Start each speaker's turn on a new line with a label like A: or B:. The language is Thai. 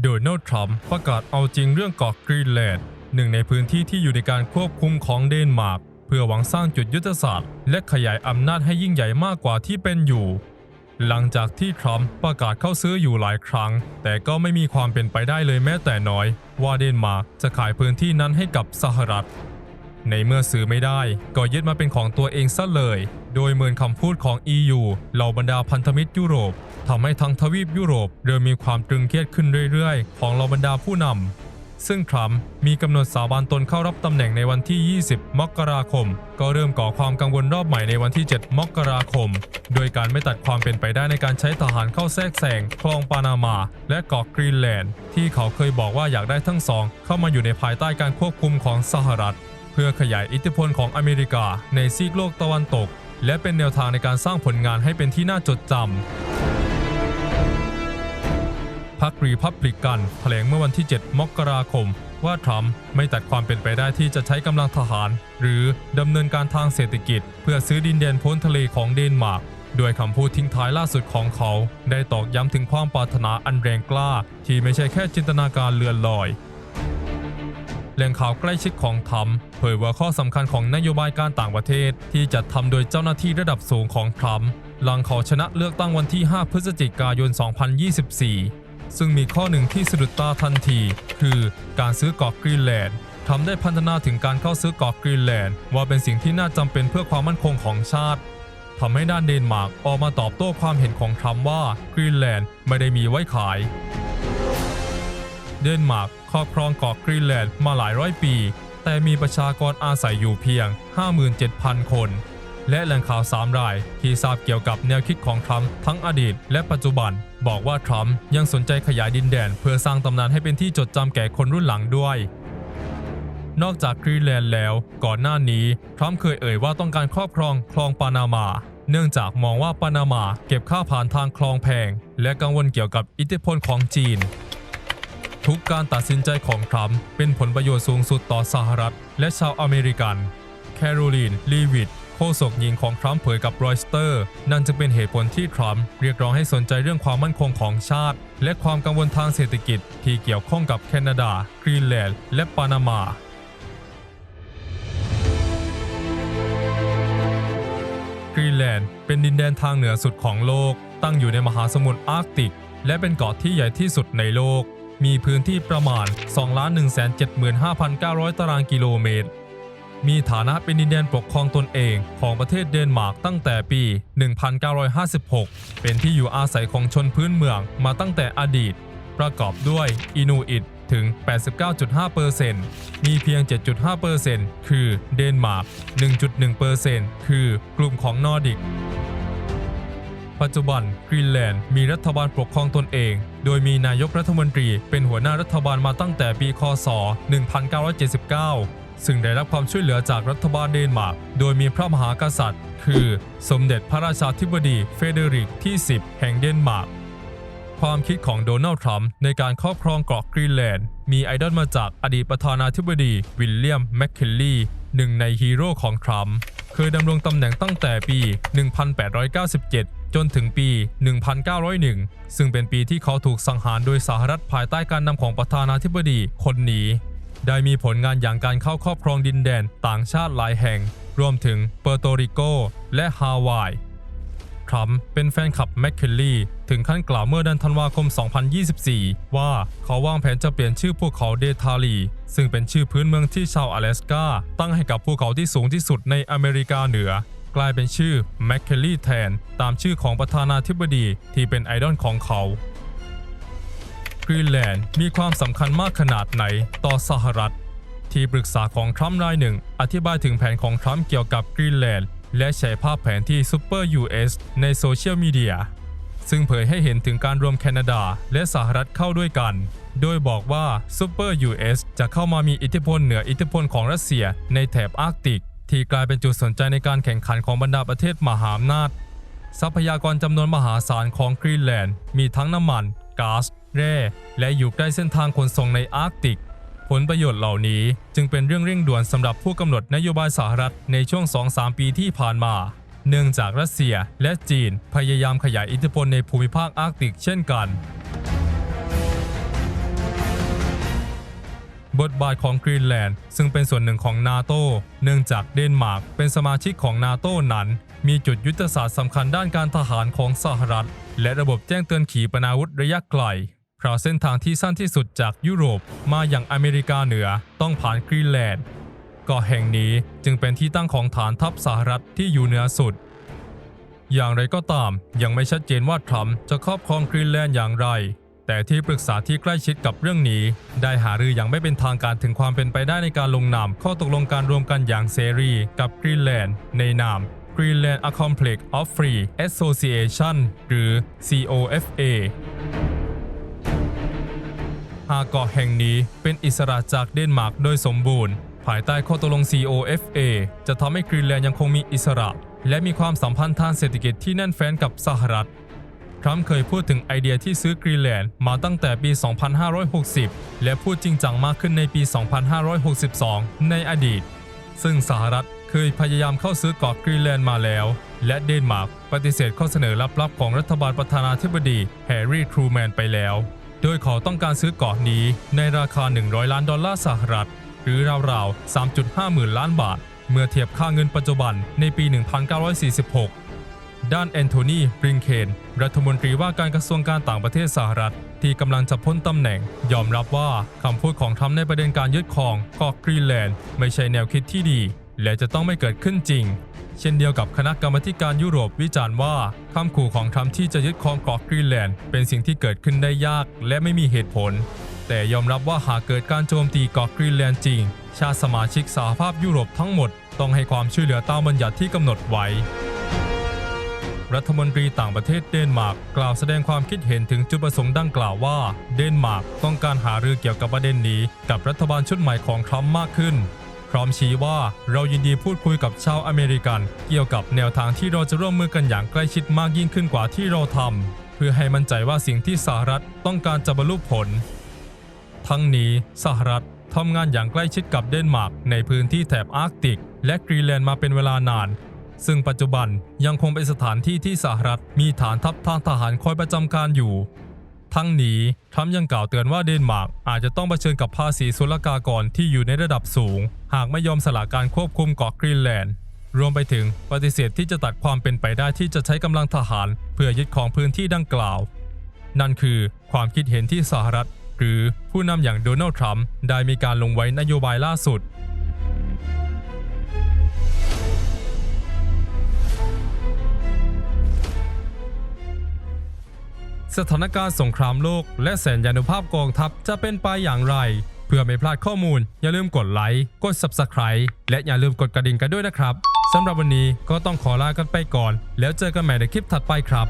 A: โดนัลด์ทรัมป์ประกาศเอาจริงเรื่องเกาะกรีนแลนด์หนึ่งในพื้นที่ที่อยู่ในการควบคุมของเดนมาร์กเพื่อหวังสร้างจุดยุทธศาสตร์ และขยายอำนาจให้ยิ่งใหญ่มากกว่าที่เป็นอยู่ หลังจากที่ทรัมป์ประกาศเข้าซื้ออยู่หลายครั้ง แต่ก็ไม่มีความเป็นไปได้เลยแม้แต่น้อย ว่าเดนมาร์กจะขายพื้นที่นั้นให้กับสหรัฐ ในเมื่อซื้อไม่ได้ก็ยึดมาเป็นของตัวเองซะเลย โดยเมินคำพูดของ EU เหล่าบรรดาพันธมิตรยุโรปทำให้ทั้งทวีปยุโรปเริ่มมีความตรึงเครียดขึ้นเรื่อยๆ ของเหล่าบรรดาผู้นำซึ่งทรัมป์มีกำหนดสาบานตนเข้ารับตำแหน่งในวันที่ 20 มกราคม ก็เริ่มก่อความกังวลรอบใหม่ในวันที่ 7 มกราคม โดยการไม่ตัดความเป็นไปได้ในการใช้ทหารเข้าแทรกแซงคลองปานามา และเกาะกรีนแลนด์ ที่เขาเคยบอกว่าอยากได้ทั้งสอง เข้ามาอยู่ในภายใต้การควบคุมของสหรัฐ เพื่อขยายอิทธิพลของอเมริกาในซีกโลกตะวันตก และเป็นแนวทางในการสร้างผลงานให้เป็นที่น่าจดจำพรรครีพับลิกันแถลงเมื่อวันที่ 7 มกราคม ว่าทรัมป์ไม่ตัดความเป็นไปได้ที่จะใช้กำลังทหาร หรือดำเนินการทางเศรษฐกิจ เพื่อซื้อดินแดนพ้นทะเลของเดนมาร์กโดยคำพูดทิ้งท้ายล่าสุดของเขา ได้ตอกย้ำถึงความปรารถนาอันแรงกล้า ที่ไม่ใช่แค่จินตนาการเลือนลอย แหล่งข่าวใกล้ชิดของทรัมป์เผยว่าข้อสำคัญของนโยบายการต่างประเทศ ที่จัดทำโดยเจ้าหน้าที่ระดับสูงของทรัมป์หลังเขาชนะเลือกตั้งวันที่ 5 พฤศจิกายน 2024 ซึ่งมีข้อหนึ่งที่สะดุดตาทันที คือการซื้อเกาะกรีนแลนด์ทำได้พัฒนาถึงการเข้าซื้อเกาะกรีนแลนด์ว่าเป็นสิ่งที่น่าจำเป็นเพื่อความมั่นคงของชาติทำให้ด้านเดนมาร์กออกมาตอบโต้ความเห็นของทรัมป์ว่ากรีนแลนด์ไม่ได้มีไว้ขาย เดนมาร์ก ครอบครองเกาะกรีนแลนด์มาหลายร้อยปี แต่มีประชากรอาศัยอยู่เพียง 57,000 คน และแหล่งข่าวสามรายที่ทราบเกี่ยวกับแนวคิดของทรัมป์ทั้งอดีตและปัจจุบัน บอกว่าทรัมป์ยังสนใจขยายดินแดน เพื่อสร้างตำนานให้เป็นที่จดจำแก่คนรุ่นหลังด้วยนอกจากกรีนแลนด์แล้ว ก่อนหน้านี้ทรัมป์เคยเอ่ยว่าต้องการครอบครองคลองปานามา เนื่องจากมองว่าปานามาเก็บค่าผ่านทางคลองแพง และกังวลเกี่ยวกับอิทธิพลของจีน ทุกการตัดสินใจของทรัมป์เป็นผลประโยชน์สูงสุดต่อสหรัฐ และชาวอเมริกัน แคโรลีน ลีวิตโฆษกหญิงของทรัมป์เผยกับรอยสเตอร์ นั่นจึงเป็นเหตุผลที่ทรัมป์เรียกร้องให้สนใจเรื่องความมั่นคงของชาติ และความกังวลทางเศรษฐกิจ ที่เกี่ยวข้องกับแคนาดา กรีนแลนด์ และปานามากรีนแลนด์เป็นดินแดนทางเหนือสุดของโลก ตั้งอยู่ในมหาสมุทรอาร์กติก และเป็นเกาะที่ใหญ่ที่สุดในโลก มีพื้นที่ประมาณ 2,175,900 ตารางกิโลเมตร มีฐานะเป็นดินแดนปกครองตนเองของประเทศเดนมาร์กตั้งแต่ปี 1956 เป็นที่อยู่อาศัยของชนพื้นเมืองมาตั้งแต่อดีต ประกอบด้วยอินูอิตถึง 89.5%มีเพียง 7.5%คือเดนมาร์ก 1.1%คือกลุ่มของนอร์ดิก ปัจจุบันกรีนแลนด์มีรัฐบาลปกครองตนเอง โดยมีนายกรัฐมนตรีเป็นหัวหน้ารัฐบาลมาตั้งแต่ปี คศ 1979 ซึ่งได้รับความช่วยเหลือจากรัฐบาลเดนมาร์ก โดยมีพระมหากษัตริย์ คือสมเด็จพระราชาธิบดีเฟเดริกที่ 10 แห่งเดนมาร์ก ความคิดของโดนัลด์ทรัมป์ในการครอบครองเกาะกรีนแลนด์ มีไอดอลมาจากอดีตประธานาธิบดีวิลเลียมแมคคินลีหนึ่งในฮีโร่ของทรัมป์เคยดำรงตำแหน่งตั้งแต่ปี 1897 จนถึงปี 1901 ซึ่งเป็นปีที่เขาถูกสังหารโดยสหรัฐภายใต้การนำของประธานาธิบดีคนนี้ ได้มีผลงานอย่างการเข้าครอบครองดินแดนต่างชาติหลายแห่ง รวมถึงเปอร์โตริโกและฮาวายทรัมป์เป็นแฟนคลับแมคคินลีถึงขั้นกล่าวเมื่อเดือนธันวาคม 2024 ว่าเขาวางแผนจะเปลี่ยนชื่อภูเขาเดทาลี ซึ่งเป็นชื่อพื้นเมืองที่ชาวอลาสกาตั้งให้กับภูเขาที่สูงที่สุดในอเมริกาเหนือ กลายเป็นชื่อแมคเคินลีย์แทนตามชื่อของประธานาธิบดีที่เป็นไอดอลของเขากรีนแลนด์มีความสำคัญมากขนาดไหนต่อสหรัฐ ที่ปรึกษาของทรัมป์รายหนึ่ง อธิบายถึงแผนของทรัมป์เกี่ยวกับกรีนแลนด์และแชร์ภาพแผนที่ซูเปอร์ US ในโซเชียลมีเดียซึ่งเผยให้เห็นถึงการรวมแคนาดาและสหรัฐเข้าด้วยกัน โดยบอกว่าซูเปอร์ US จะเข้ามามีอิทธิพลเหนืออิทธิพลของรัสเซียในแถบอาร์กติก ที่กลายเป็นจุดสนใจในการแข่งขันของบรรดาประเทศมหาอำนาจ ทรัพยากรจำนวนมหาศาลของกรีนแลนด์ มีทั้งน้ำมันก๊าซแร่ และอยู่ใกล้เส้นทางขนส่งในอาร์กติก ผลประโยชน์เหล่านี้จึงเป็นเรื่องเร่งด่วนสำหรับผู้กำหนดนโยบายสหรัฐในช่วง 2-3 ปีที่ผ่านมา เนื่องจากรัสเซียและจีนพยายามขยายอิทธิพลในภูมิภาคอาร์กติกเช่นกัน บทบาทของกรีนแลนด์ ซึ่งเป็นส่วนหนึ่งของนาโตเนื่องจากเดนมาร์กเป็นสมาชิกของนาโตนั้น มีจุดยุทธศาสตร์สำคัญด้านการทหารของสหรัฐ และระบบแจ้งเตือนขีปนาวุธระยะไกลเพราะเส้นทางที่สั้นที่สุดจากยุโรปมาอย่างอเมริกาเหนือต้องผ่านกรีนแลนด์เกาะแห่งนี้จึงเป็นที่ตั้งของฐานทัพสหรัฐที่อยู่เหนือสุด อย่างไรก็ตาม ยังไม่ชัดเจนว่าทรัมป์จะครอบครองกรีนแลนด์อย่างไร แต่ที่ปรึกษาที่ใกล้ชิดกับเรื่องนี้ ได้หารืออย่างไม่เป็นทางการถึงความเป็นไปได้ในการลงนามข้อตกลงการรวมกันอย่างเสรีกับกรีนแลนด์ในนาม Greenland a Complex of Free Association หรือ COFA หากเกาะแห่งนี้เป็นอิสระจากเดนมาร์กโดยสมบูรณ์ ภายใต้ข้อตกลง COFA จะทำให้กรีนแลนด์ยังคงมีอิสระ และมีความสัมพันธ์ทางเศรษฐกิจที่แน่นแฟ้นกับสหรัฐ ทรัมป์เคยพูดถึงไอเดียที่ซื้อกรีนแลนด์มาตั้งแต่ปี 2560 และพูดจริงจังมากขึ้นในปี 2562 ในอดีต ซึ่งสหรัฐเคยพยายามเข้าซื้อเกาะกรีนแลนด์มาแล้ว และเดนมาร์กปฏิเสธข้อเสนอลับๆ ของรัฐบาลประธานาธิบดีแฮร์รี่ทรูแมนไปแล้ว โดยเขาต้องการซื้อเกาะนี้ในราคา 100 ล้านดอลลาร์สหรัฐ หรือราวๆ 3.5 หมื่นล้านบาท เมื่อเทียบค่าเงินปัจจุบันในปี 1946 ด้านแอนโทนีบริงเคนรัฐมนตรีว่าการกระทรวงการต่างประเทศสหรัฐ ที่กำลังจะพ้นตำแหน่ง ยอมรับว่าคำพูดของทรัมป์ในประเด็นการยึดครองเกาะกรีนแลนด์ไม่ใช่แนวคิดที่ดี และจะต้องไม่เกิดขึ้นจริง เช่นเดียวกับคณะกรรมการยุโรปวิจารณ์ว่าคำขู่ของทรัมป์ที่จะยึดครองเกาะกรีนแลนด์เป็นสิ่งที่เกิดขึ้นได้ยาก และไม่มีเหตุผล แต่ยอมรับว่าหากเกิดการโจมตีเกาะกรีนแลนด์จริง ชาติสมาชิกสหภาพยุโรปทั้งหมด ต้องให้ความช่วยเหลือตามบัญญัติที่กำหนดไว้ รัฐมนตรีต่างประเทศเดนมาร์กกล่าวแสดงความคิดเห็นถึงจุดประสงค์ดังกล่าวว่า เดนมาร์กต้องการหารือเกี่ยวกับประเด็นนี้ กับรัฐบาลชุดใหม่ของทรัมป์มากขึ้น พร้อมชี้ว่าเรายินดีพูดคุยกับชาวอเมริกัน เกี่ยวกับแนวทางที่เราจะร่วมมือกันอย่างใกล้ชิดมากยิ่งขึ้นกว่าที่เราทำเพื่อให้มั่นใจว่าสิ่งที่สหรัฐต้องการจะบรรลุผล ทั้งนี้สหรัฐทำงานอย่างใกล้ชิดกับเดนมาร์กในพื้นที่แถบอาร์กติก และกรีนแลนด์มาเป็นเวลานาน ซึ่งปัจจุบันยังคงเป็นสถานที่ที่สหรัฐมีฐานทัพทางทหารคอยประจำการอยู่ ทั้งนี้ทรัมป์ยังกล่าวเตือนว่าเดนมาร์กอาจจะต้องเผชิญกับภาษีศุลกากรที่อยู่ในระดับสูง หากไม่ยอมสละการควบคุมเกาะกรีนแลนด์ รวมไปถึงปฏิเสธที่จะตัดความเป็นไปได้ที่จะใช้กำลังทหาร เพื่อยึดของพื้นที่ดังกล่าว นั่นคือความคิดเห็นที่สหรัฐ หรือผู้นำอย่างโดนัลด์ทรัมป์ได้มีการลงไว้นโยบายล่าสุด สถานการณ์สงครามโลก และแสนยานุภาพกองทัพจะเป็นไปอย่างไร เพื่อไม่พลาดข้อมูล อย่าลืมกดไลค์ กด Subscribe และอย่าลืมกดกระดิ่งกันด้วยนะครับสำหรับวันนี้ก็ต้องขอลากันไปก่อน แล้วเจอกันใหม่ในคลิปถัดไปครับ